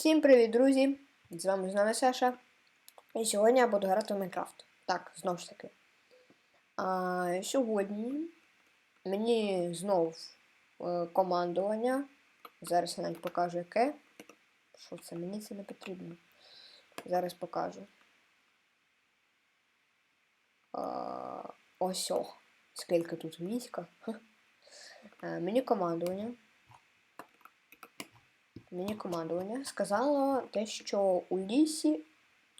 Всім привіт, друзі! З вами знову Саша. І сьогодні я буду грати в Майнкрафт. Так, знову ж таки. А, сьогодні мені знов е, командування. Зараз я навіть покажу яке. Що це? Мені це не потрібно. Зараз покажу. А, ось. Скільки тут війська. Е, мені командування мені командування сказало те, що у лісі.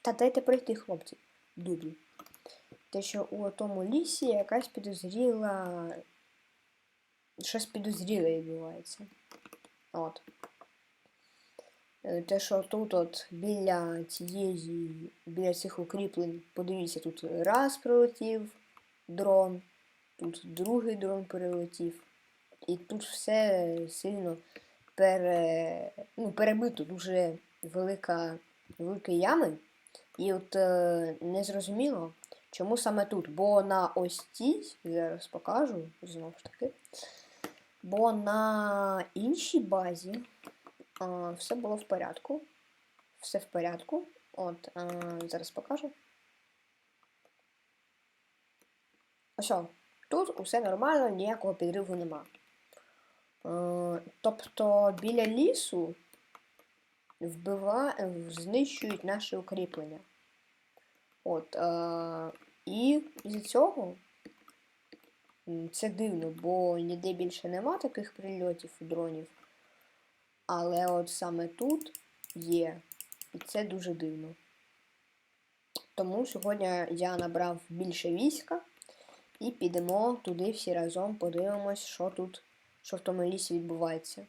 Та дайте пройти, хлопці. Дублі. Те, що у тому лісі якась підозріла. Щось підозріле відбувається. От. Е, Те, що тут от біля цієї, біля цих укріплень, подивіться, тут раз прилетів дрон, тут другий дрон перелетів. І тут все сильно пере, ну, перебито дуже велика, велика ями. І от е, не зрозуміло, чому саме тут. Бо на ось цій, зараз покажу, знову ж таки. Бо на іншій базі е, все було в порядку. Все в порядку. От, е, зараз покажу. Ось, тут усе нормально, ніякого підриву нема. Е, Тобто біля лісу вбива... знищують наші укріплення. От, е... І з цього це дивно, бо ніде більше нема таких прильотів у дронів. Але от саме тут є. І це дуже дивно. Тому сьогодні я набрав більше війська і підемо туди всі разом, подивимось, що тут що в тому лісі відбувається.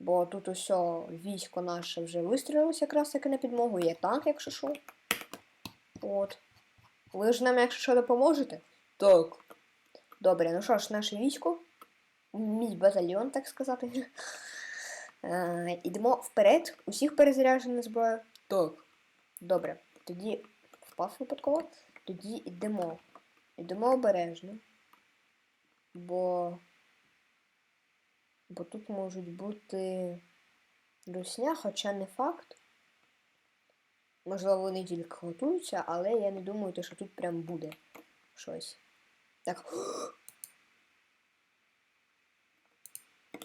Бо тут усе військо наше вже вистрілилося якраз таки на підмогу. Є танк, якщо що. От. Ви ж нам, якщо що, допоможете? Так. Добре, ну що ж, наше військо. Мій батальйон, так сказати. Е, Ідемо вперед. Усіх перезаряджена зброя. Так. Добре. Тоді впав випадково. Тоді йдемо. Йдемо обережно. Бо. Бо тут можуть бути русня, хоча не факт. Можливо, вони тільки готуються, але я не думаю, що тут прям буде щось. Так.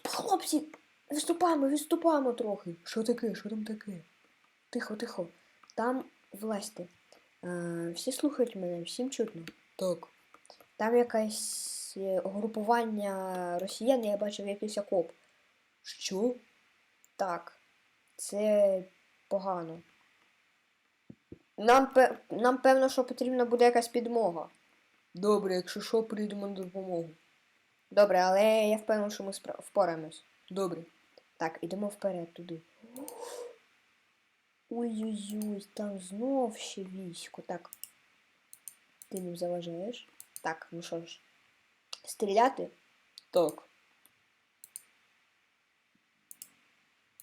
Хлопці! Виступаємо, виступаємо трохи. Що таке? Що там таке? Тихо, тихо. Там власти. Е, всі слухають мене, всім чутно. Так. Там якась е, угрупування росіян, я бачив якийсь окоп. Що? Так. Це погано. Нам, нам певно, що потрібна буде якась підмога. Добре, якщо що, прийдемо на допомогу. Добре, але я впевнений, що ми впораємось. Добре. Так, ідемо вперед туди. Ой-ой-ой, там знов ще військо. Так. Ти не заважаєш. Так, ну що ж. Стріляти? Так.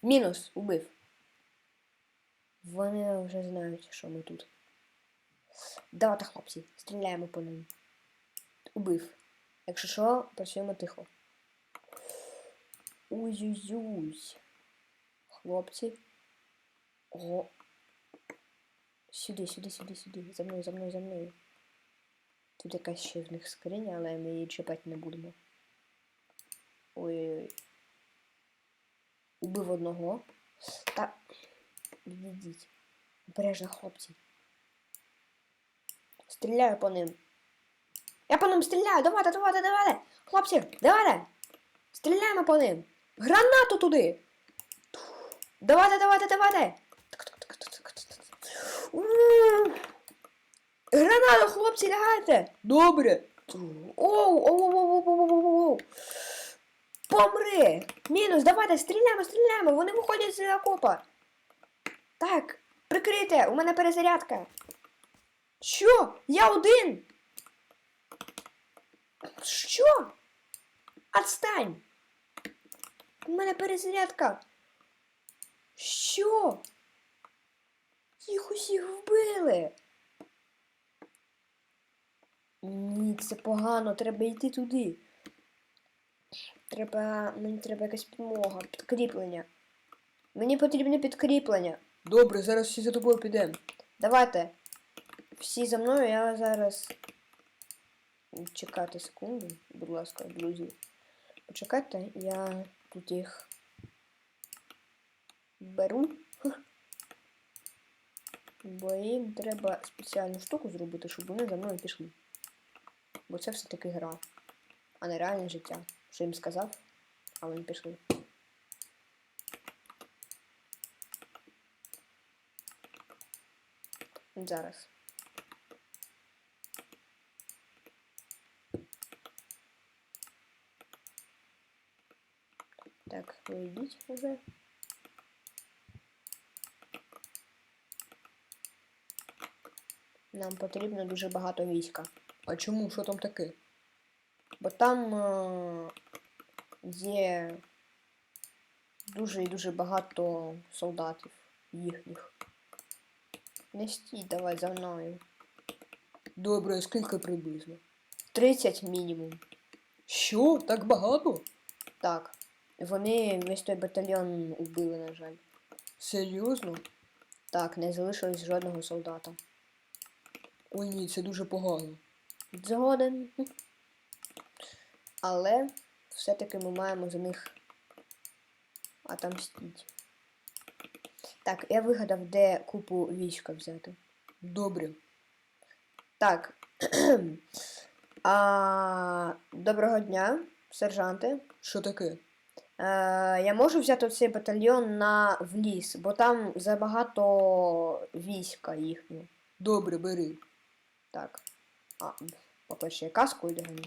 Мінус, убив. Вони вже знають, що ми тут. Давайте, хлопці, стріляємо по ним. Убив. Якщо що, працюємо тихо. Ой-ой-ой. Хлопці. О. Сюди, сюди, сюди, сюди. За мною, за мною, за мною. Тут якась ще в них скриня, але ми її чіпати не будемо. Ой-ой-ой. Убив одного. Та. Відійдіть. Обережно, хлопці. Стріляю по ним. Я по ним стріляю! Давайте, давайте, давайте! Хлопці, давайте! Стріляємо по ним! Гранату туди! Давайте, давайте, давайте! Гранату, хлопці, лягайте! Добре! Оу, оу, оу, оу, оу, оу, оу. Помри! Мінус, давайте, стріляємо, стріляємо! Вони виходять з окопа! Так, прикрийте, у мене перезарядка. Що? Я один? Що? Отстань! У мене перезарядка. Що? Їх усіх вбили. Ні, це погано, треба йти туди. Треба. Мені треба якась підмога, підкріплення. Мені потрібне підкріплення. Добре, зараз всі за тобою підемо. Давайте. Всі за мною, я зараз. Чекайте секунду, будь ласка, друзі. Почекайте, я тут їх беру. Бо їм треба спеціальну штуку зробити, щоб вони за мною пішли. Бо це все-таки гра, а не реальне життя. Що їм сказав, а вони пішли. Зараз. Так, ви йдіть вже. Нам потрібно дуже багато війська. А чому? Що там таке? Бо там е, є дуже і дуже багато солдатів їхніх. Не стій, давай за мною. Добре, скільки приблизно? 30 мінімум. Що? Так багато? Так. Вони весь той батальйон убили, на жаль. Серйозно? Так, не залишилось жодного солдата. Ой ні, це дуже погано. Згоден. Але все-таки ми маємо за них отомстити. Так, я вигадав, де купу війська взяти. Добре. Так. а, доброго дня, сержанти. Що таке? Е, я можу взяти цей батальйон на в ліс, бо там забагато війська їхнього. Добре, бери. Так. А, по-перше, каску одягну.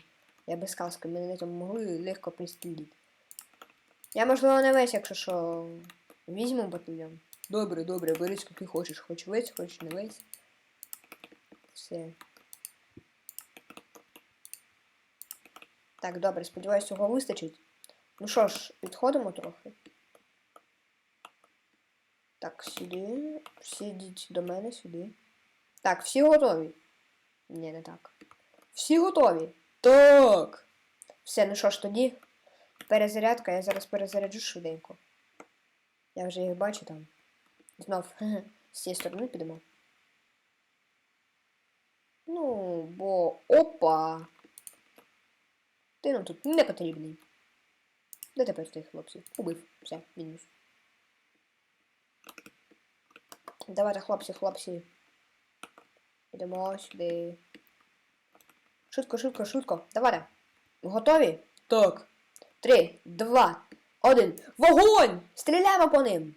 Я без каски, мене там могли легко пристрілити. Я, можливо, не весь, якщо що, візьму батальйон. Добре, добре, бери скільки хочеш. Хоч весь, хоч не весь. Все. Так, добре, сподіваюсь, цього вистачить. Ну що ж, підходимо трохи. Так, сюди. Всі йдіть до мене сюди. Так, всі готові. Ні, не так. Всі готові. Так. Все, ну що ж тоді. Перезарядка, я зараз перезаряджу швиденько. Я вже їх бачу там. Знов з цієї сторони підемо. Ну, бо. Опа! Ти нам тут не потрібний. Де тепер тих хлопців? Убив. Все, мінус. Давайте, хлопці, хлопці. Йдемо сюди. Швидко, швидко, швидко. Давайте. Готові? Так. Три, два, один. Вогонь! Стріляємо по ним!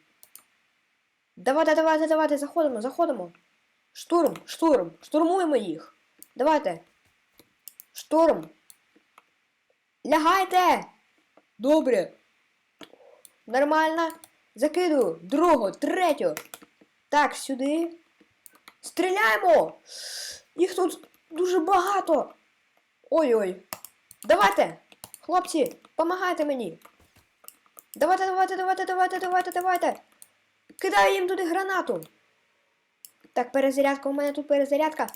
Давайте, давайте, давайте, заходимо, заходимо. Штурм, штурм, штурмуємо їх. Давайте. Штурм. Лягайте! Добре. Нормально. Закидую. Другу, третю. Так, сюди. Стріляємо! Їх тут дуже багато. Ой-ой. Давайте! Хлопці, помагайте мені. Давайте, давайте, давайте, давайте, давайте, давайте. Кидаю їм туди гранату. Так, перезарядка, у мене тут перезарядка.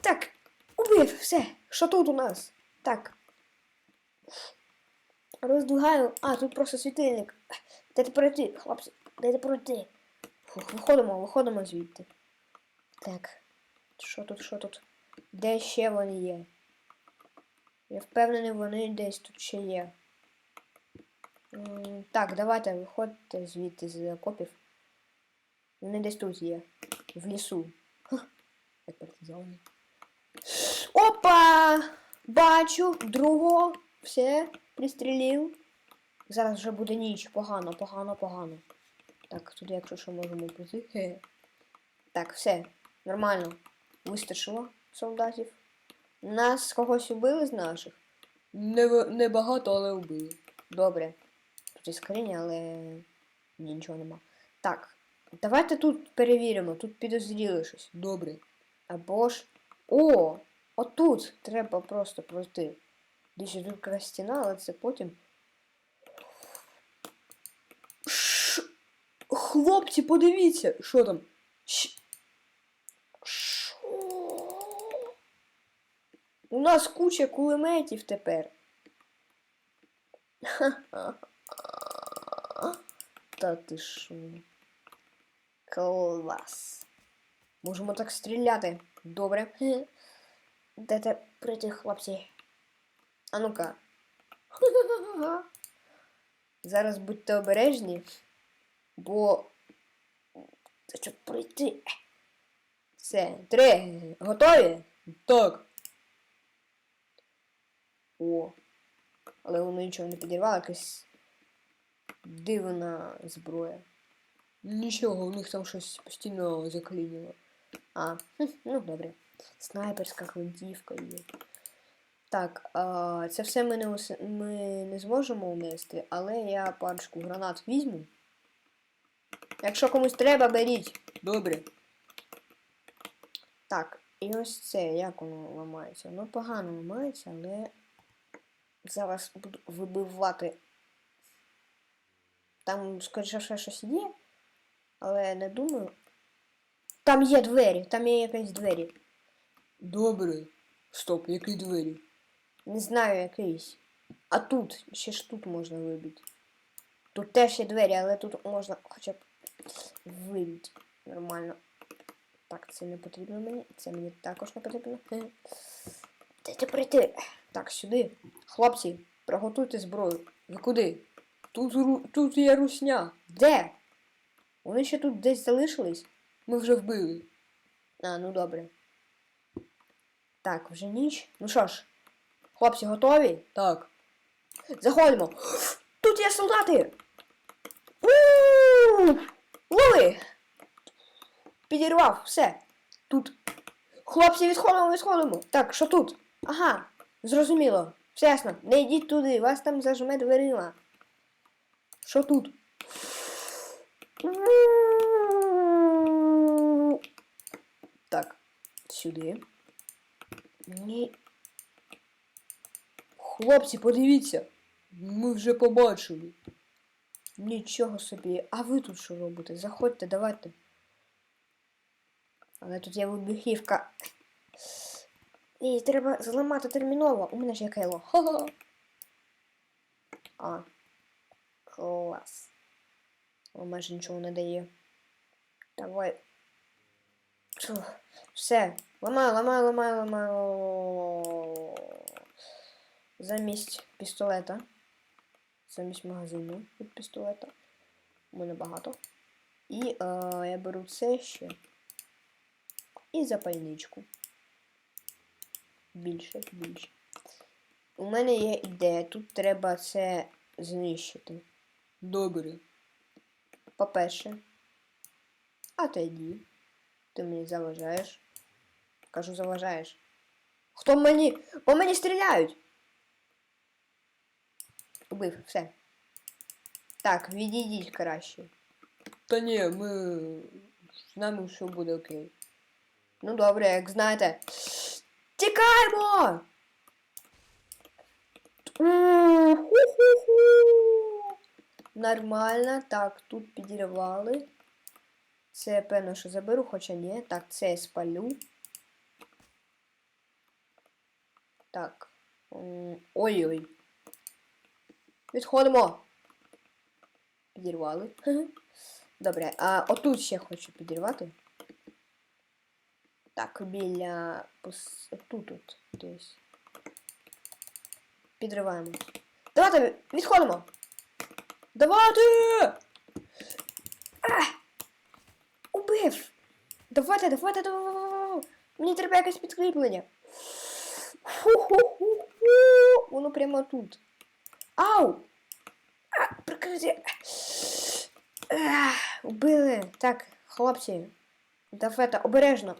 Так, убив, все. Що тут у нас? Так. Роздвигаю. А, тут просто світильник. Дайте пройти, хлопці, дайте пройти. Фух, виходимо, виходимо звідти. Так. Що тут, що тут? Де ще вони є? Я впевнений, вони десь тут ще є. Так, давайте виходьте звідти з окопів. Вони десь тут є. В лісу. Як партизани. Опа! Бачу другого. Все, пристрілив. Зараз вже буде ніч. Погано, погано, погано. Так, туди, якщо що можемо прийти. Так, все. Нормально. Вистачило солдатів. Нас когось убили з наших. Не, не багато, але вбили. Добре. Тут є скриня, але ні, нічого нема. Так, давайте тут перевіримо, тут підозріли щось. Добре. Або ж. О! Отут треба просто пройти. Десь тут якраз стіна, але це потім. Ш... Хлопці, подивіться, що там. Щ... Що? У нас куча кулеметів тепер. Та ти що? Клас. Можемо так стріляти. Добре. Дайте прийти, хлопці. А ну-ка. Зараз будьте обережні, бо це прийти. Все, три. Готові? Так. О. Але воно нічого не підірвало, якась дивна зброя. Нічого, у них там щось постійно заклинило. А, ну добре. Снайперська гвинтівка є. Так, це все ми не, ус- ми не зможемо унести, але я парочку гранат візьму. Якщо комусь треба, беріть. Добре. Так, і ось це, як воно ламається? Воно погано ламається, але зараз буду вибивати. Там, скоріше, ще щось є, але не думаю. Там є двері, там є якісь двері. Добре. Стоп, які двері? Не знаю якийсь. А тут, ще ж тут можна вибити. Тут теж є двері, але тут можна хоча б вибити. Нормально. Так, це не потрібно мені. Це мені також не потрібно. Дайте прийти. Так, сюди. Хлопці, приготуйте зброю. Ви куди? Тут, ру- тут є русня. Де? Вони ще тут десь залишились? Ми вже вбили. А, ну добре. Так, вже ніч. Ну що ж, хлопці готові? Так. Заходимо. Тут є солдати. У! Лови! Підірвав, все. Тут. Хлопці, відходимо, відходимо. Так, що тут? Ага, зрозуміло. Все ясно. Не йдіть туди, вас там зажме дверима. Що тут? Так, сюди. Ні. Хлопці, подивіться. Ми вже побачили. Нічого собі. А ви тут що робите? Заходьте, давайте. Але тут є вибухівка. Її треба зламати терміново. У мене ж є кейло. Хо-хо. А. Клас. О, майже нічого не дає. Давай. Все. Ламаю, ламаю, ламаю, ламаю. Замість пістолета. Замість магазину від пістолета. У мене багато. І е, я беру це ще. І запальничку. Більше, більше. У мене є ідея. Тут треба це знищити. Добре. По-перше. А тоді. Ти мені заважаєш. Кажу, заважаєш. Хто мені? По мені стріляють! Убив, все. Так, відійдіть краще. Та ні, ми з нами все буде окей. Ну добре, як знаєте. Тікаємо! Нормально, так, тут підірвали. Це певно, що заберу, хоча ні. Так, це я спалю. Так. Ой-ой. Відходимо. Підірвали. Добре, а отут ще хочу підірвати. Так, біля тут от десь. Підриваємо. Давайте відходимо. Давайте! А! Убив! Давайте, давайте, давайте. Мені треба якесь підкріплення. Ху-ху-ху-ху. Воно прямо тут. Ау! А, прикрити. Убили. Так, хлопці. Давайте, обережно.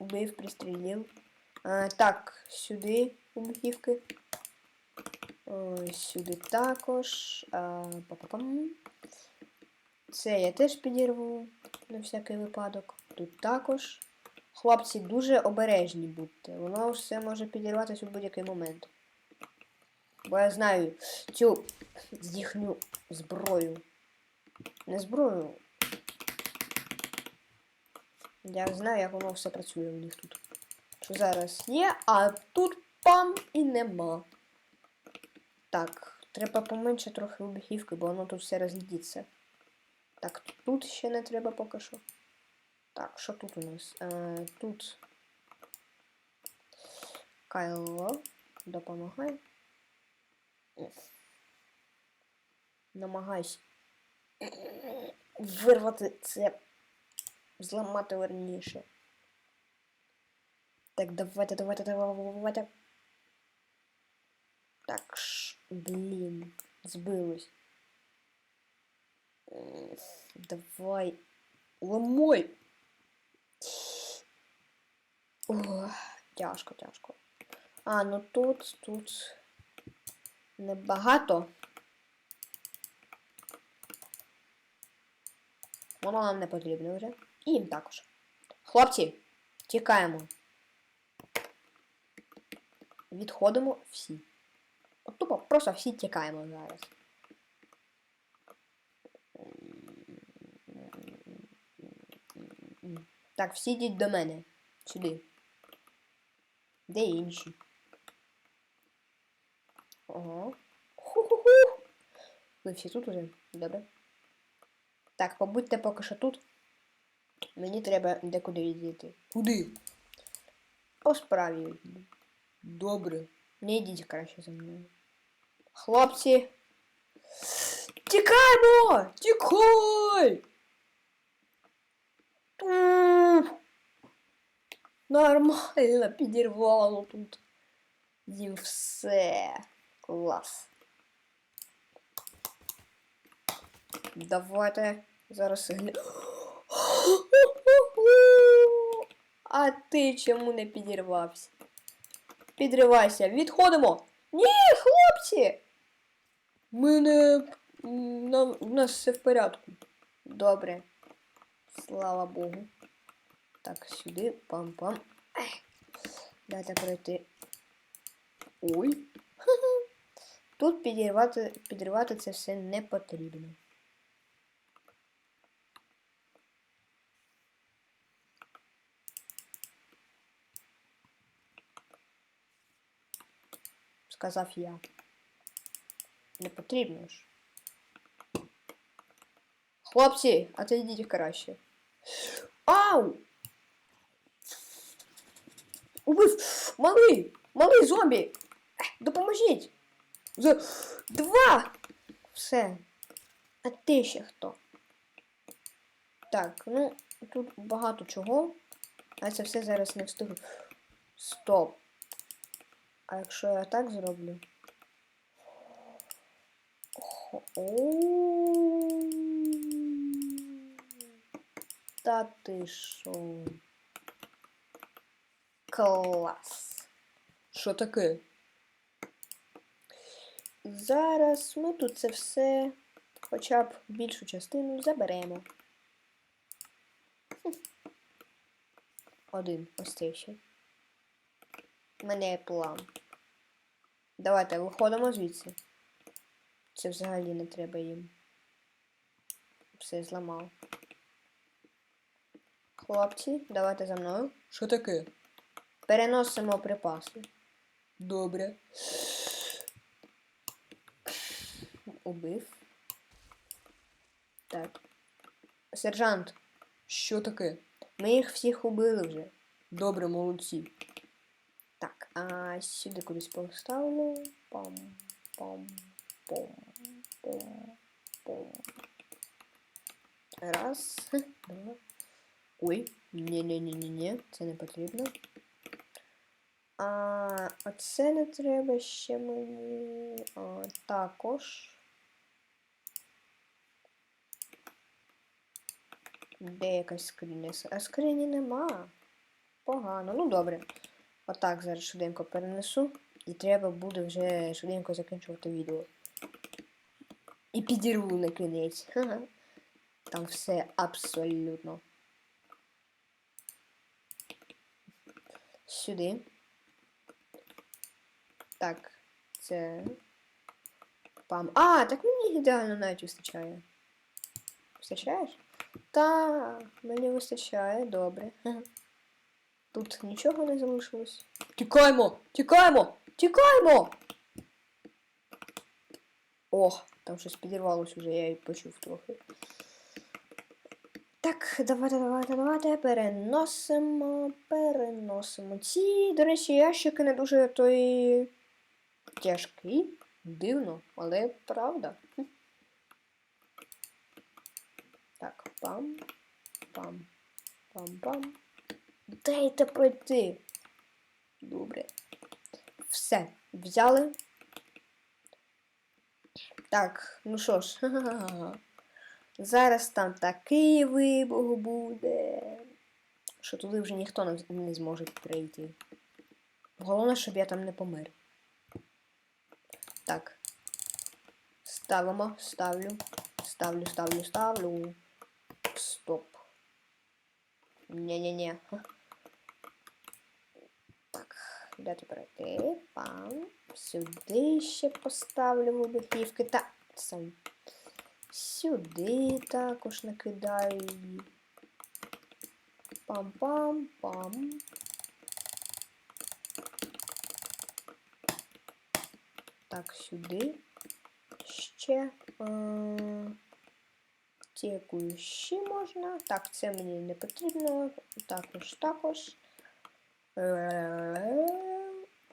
Убив, пристрілив. А, так, сюди вибухівки. Сюди також. А, па-па-пам. Це я теж підірву на всякий випадок. Тут також. Хлопці, дуже обережні будьте. Воно все може підірватися у будь-який момент. Бо я знаю цю їхню зброю. Не зброю. Я знаю, як воно все працює у них тут. Що зараз є, а тут пам і нема. Так, Треба поменше трохи вибухівки, бо воно тут все розлетиться. Так, тут ще не треба поки що. Так, що тут у нас? Е, тут. Кайло, допомагай. Намагайся вирвати це. Зламати верніше. Так, давайте, давайте, давайте. Так, ш... блін, збилось. Давай. Ламой. О, тяжко, тяжко. А, ну тут, тут небагато. Воно нам не потрібно вже. І їм також. Хлопці, тікаємо. Відходимо всі. От тупо просто всі тікаємо зараз. Так, всі йдіть до мене. Сюди. Де інші? Ого. Ху-ху-ху. Ви всі тут уже? Добре. Так, побудьте поки що тут. Мені треба декуди відійти. Куди? По справі. Добре. Не йдіть краще за мною. Хлопці. Тікаємо! Тікай! Нормально підірвало тут. Їм все. Клас. Давайте зараз А ти чому не підірвався? Підривайся, відходимо! Ні, хлопці! Ми не. Нам, у нас все в порядку. Добре. Слава Богу. Так, сюди. Пам-пам. Дайте пройти. Ой. Тут підірвати, підривати це все не потрібно. Сказав я. Не потрібно ж. Хлопці, отойдіть краще. Ау! Убив! Малий! Малий зомбі! Допоможіть! За два! Все. А ти ще хто? Так, ну, тут багато чого. А це все зараз не встигну. Стоп. А якщо я так зроблю? Оу. Та ти шо? Клас. Що таке? Зараз ми тут це все, хоча б більшу частину заберемо. Один, ось цей ще. Мене є план. Давайте виходимо звідси. Це взагалі не треба їм. Все зламав. Хлопці, давайте за мною. Що таке? Переносимо припаси. Добре. Убив. Так. Сержант, Що таке? ми їх всіх убили вже. Добре, молодці. А сюди кудись поставимо. Пам, пам, пом, пом, пом. Раз, два. Ой, ні-ні-ні-ні-ні, це не потрібно. А оце не треба ще мені. А, також. Де якась скриня? А скрині нема. Погано. Ну добре. Отак зараз швиденько перенесу. І треба буде вже швиденько закінчувати відео. І підірву на кінець. Там все абсолютно. Сюди. Так, це. Пам. А, так мені ідеально навіть вистачає. Вистачаєш? Так, мені вистачає, добре. Тут нічого не залишилось. Тікаємо! Тікаємо! Тікаємо! Ох, там щось підірвалось уже, я і почув трохи. Так, давайте, давайте, давайте переносимо, переносимо. Ці, до речі, ящики не дуже той тяжкі. Дивно, але правда. Так, пам, пам, пам, пам. Дайте пройти. Добре. Все, взяли. Так, ну що ж. Зараз там такий вибух буде, що туди вже ніхто не, зможе прийти. Головне, щоб я там не помер. Так. Ставимо, ставлю, ставлю, ставлю, ставлю. Стоп. Ні-ні-ні. Ти пройти? Пам. Сюди ще поставлю вибухівки. Та сам. Сюди також накидаю її. Пам-пам-пам. Так, сюди. Ще. Е, Дякую, ще можна. Так, це мені не потрібно. Також, також. Е,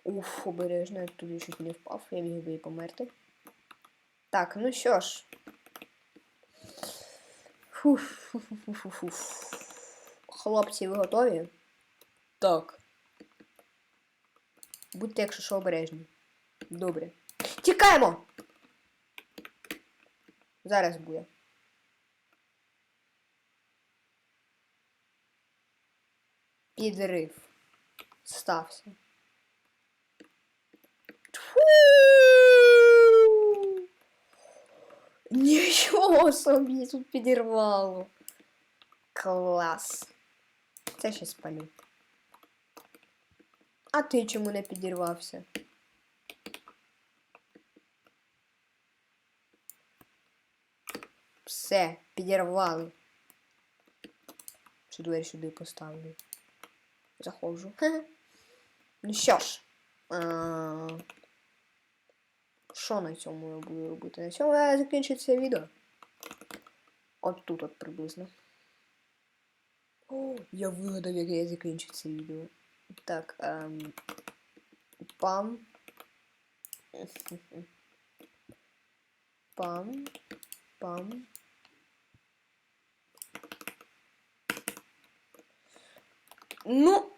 Уф, обережно, я туди чуть не впав, я міг би і померти. Так, ну що ж. Фуф, фу, фу, фу, фу, фу. Хлопці, ви готові? Так. Будьте, якщо що, обережні. Добре. Тікаємо! Зараз буде. Підрив. Стався. Нічого собі тут підірвало. Клас. Це ще спалю. А ти чому не підірвався? Все, підірвали. Ще двері сюди поставлю. Заходжу. Хе. Ну що ж. Що на цьому я буду робити? На цьому я закінчиться відео. От тут от приблизно. О, я вигадав, як я закінчу це відео. Так, ем... Пам. Пам. Пам. Ну,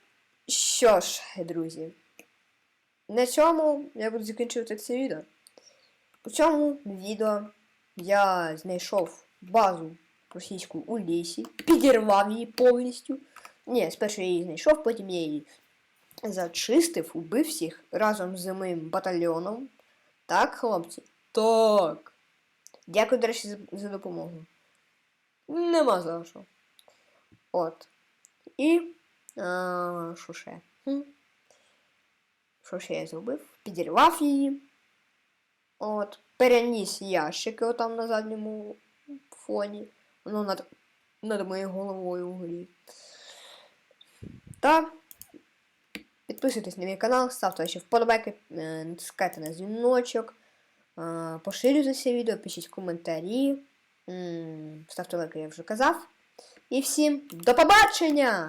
що ж, друзі. На цьому я буду закінчувати це відео. У цьому відео я знайшов базу російську у лісі, підірвав її повністю. Ні, спершу я її знайшов, потім я її зачистив, убив всіх разом з моїм батальйоном. Так, хлопці? Так. Дякую, до речі, за, за допомогу. Нема за що. От. І. А, що ще? Хм. Що ще я зробив? Підірвав її. От. Переніс ящики отам на задньому фоні. Ну, над, над моєю головою вгорі. Та підписуйтесь на мій канал, ставте ваші вподобайки, е, натискайте на дзвіночок, е, поширюйте це відео, пишіть коментарі, ставте лайки, я вже казав. І всім до побачення!